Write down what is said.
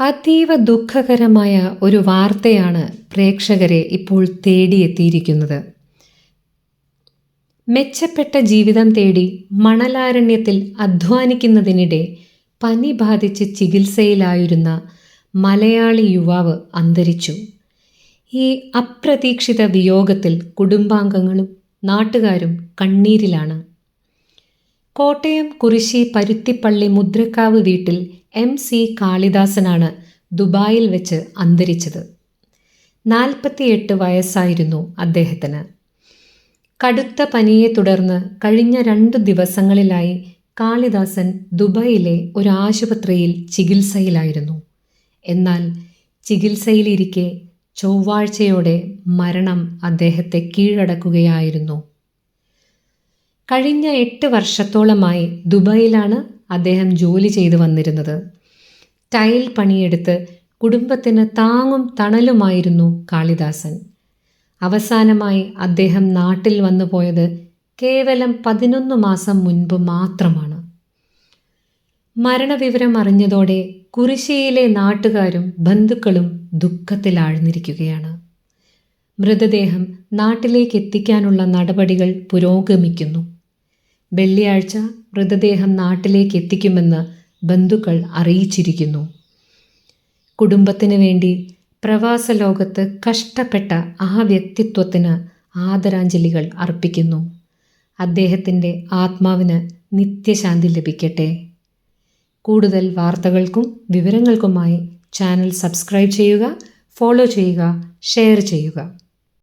അതീവ ദുഃഖകരമായ ഒരു വാർത്തയാണ് പ്രേക്ഷകരെ ഇപ്പോൾ തേടിയെത്തിയിരിക്കുന്നത്. മെച്ചപ്പെട്ട ജീവിതം തേടി മണലാരണ്യത്തിൽ അധ്വാനിക്കുന്നതിനിടെ പനി ബാധിച്ച് ചികിത്സയിലായിരുന്ന മലയാളി യുവാവ് അന്തരിച്ചു. ഈ അപ്രതീക്ഷിത വിയോഗത്തിൽ കുടുംബാംഗങ്ങളും നാട്ടുകാരും കണ്ണീരിലാണ്. കോട്ടയം കുറിശി പരുത്തിപ്പള്ളി മുദ്രക്കാവ് വീട്ടിൽ എം സി കാളിദാസനാണ് ദുബായിൽ വെച്ച് അന്തരിച്ചത്. നാൽപ്പത്തിയെട്ട് വയസ്സായിരുന്നു അദ്ദേഹത്തിന്. കടുത്ത പനിയെ തുടർന്ന് കഴിഞ്ഞ രണ്ട് ദിവസങ്ങളിലായി കാളിദാസൻ ദുബായിലെ ഒരു ആശുപത്രിയിൽ ചികിത്സയിലായിരുന്നു. എന്നാൽ ചികിത്സയിലിരിക്കെ ചൊവ്വാഴ്ചയോടെ മരണം അദ്ദേഹത്തെ കീഴടക്കുകയായിരുന്നു. കഴിഞ്ഞ എട്ട് വർഷത്തോളമായി ദുബായിലാണ് അദ്ദേഹം ജോലി ചെയ്തു വന്നിരുന്നത്. ടൈൽ പണിയെടുത്ത് കുടുംബത്തിന് താങ്ങും തണലുമായിരുന്നു കാളിദാസൻ. അവസാനമായി അദ്ദേഹം നാട്ടിൽ വന്നു പോയത് കേവലം പതിനൊന്ന് മാസം മുൻപ് മാത്രമാണ്. മരണവിവരം അറിഞ്ഞതോടെ കുരിശിയിലെ നാട്ടുകാരും ബന്ധുക്കളും ദുഃഖത്തിലാഴ്ന്നിരിക്കുകയാണ് മൃതദേഹം നാട്ടിലേക്ക് എത്തിക്കാനുള്ള നടപടികൾ പുരോഗമിക്കുന്നു. വെള്ളിയാഴ്ച മൃതദേഹം നാട്ടിലേക്ക് എത്തിക്കുമെന്ന് ബന്ധുക്കൾ അറിയിച്ചിരിക്കുന്നു. കുടുംബത്തിന് വേണ്ടി പ്രവാസ ലോകത്ത് കഷ്ടപ്പെട്ട ആ വ്യക്തിത്വത്തിന് ആദരാഞ്ജലികൾ അർപ്പിക്കുന്നു. അദ്ദേഹത്തിന്റെ ആത്മാവിന് നിത്യശാന്തി ലഭിക്കട്ടെ. കൂടുതൽ വാർത്തകൾക്കും വിവരങ്ങൾക്കുമായി ചാനൽ സബ്സ്ക്രൈബ് ചെയ്യുക ഫോളോ ചെയ്യുക ഷെയർ ചെയ്യുക.